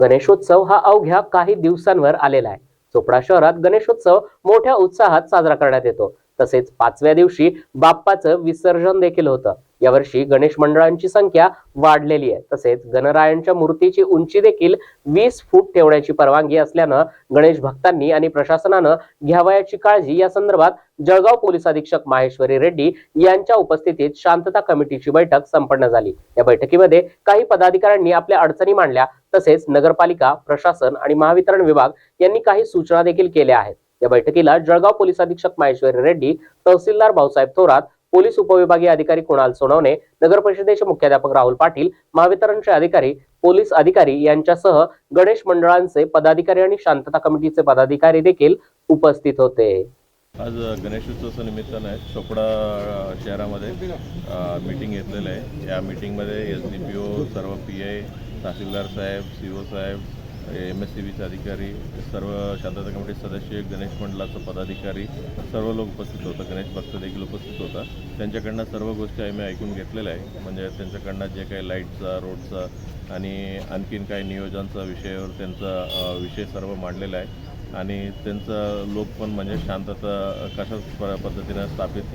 गणेशोत्सव हा अवघ्या काही दिवसांवर आलेला आहे. चोपडा शहरात गणेशोत्सव मोठ्या उत्साहात साजरा करण्यात येतो. तसेच पाचव्या दिवशी बाप्पाचं विसर्जन देखील होतं. यावर्षी गणेश मंडळांची संख्या वाढलेली आहे. तसेच गणरायांच्या मूर्तीची उंची देखील वीस फूट ठेवण्याची परवानगी असल्यानं गणेश भक्तांनी आणि प्रशासनानं घ्यावयाची काळजी या संदर्भात जळगाव पोलीस अधीक्षक माहेश्वरी रेड्डी यांच्या उपस्थितीत शांतता कमिटीची बैठक संपन्न झाली. या बैठकीमध्ये काही पदाधिकाऱ्यांनी आपल्या अडचणी मांडल्या तसेच नगरपालिका प्रशासन आणि महावितरण विभाग यांनी काही सूचना देखील केल्या आहेत. या बैठकीला जळगाव पोलीस अधीक्षक माहेश्वरी रेड्डी तहसीलदार भाऊसाहेब थोरात पोलीस उपविभागीय अधिकारी कुणाल सोनवणे नगर परिषदेचे मुख्याध्यापक राहुल पाटील महावितरणचे अधिकारी पोलीस अधिकारी यांच्यासह गणेश मंडळांचे पदाधिकारी आणि शांतता कमिटीचे पदाधिकारी देखील उपस्थित होते. आज गणेशोत्सवाच्या निमित्तानं चोपडा शहरामध्ये मीटिंग घेतलेलं आहे. या मीटिंगमध्ये एस डी पी ओ सर्व पी आय तहसीलदार साहेब सी ओ साहेब एम एस सी बीचे अधिकारी सर्व शांतता कमिटी सदस्य गणेश मंडळाचं पदाधिकारी सर्व लोक उपस्थित होतं. गणेश भक्त देखील उपस्थित होता. त्यांच्याकडनं सर्व गोष्टी आम्ही ऐकून घेतलेल्या आहे म्हणजे त्यांच्याकडनं जे काही लाईटचा रोडचा आणि आणखीन काही नियोजनचा विषयावर त्यांचा विषय सर्व मांडलेला आहे. आणि त्यांचं लोक पण म्हणजे शांतता कशा प- पद्धतीनं स्थापित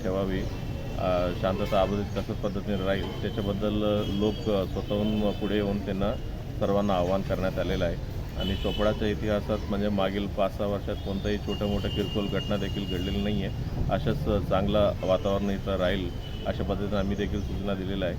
ठेवावी शांतता अबाधित कशा पद्धतीने राहील त्याच्याबद्दल लोक स्वतःहून पुढे येऊन त्यांना सर्वांना आवाहन करण्यात आलेलं आहे. आणि चोपडाच्या इतिहासात म्हणजे मागील पाच सहा वर्षात कोणताही छोट्या मोठ्या किरकोळ घटना देखील घडलेली नाही आहे अशाच चांगलं वातावरण इथं राहील अशा पद्धतीने आम्ही देखील सूचना दिलेल्या आहे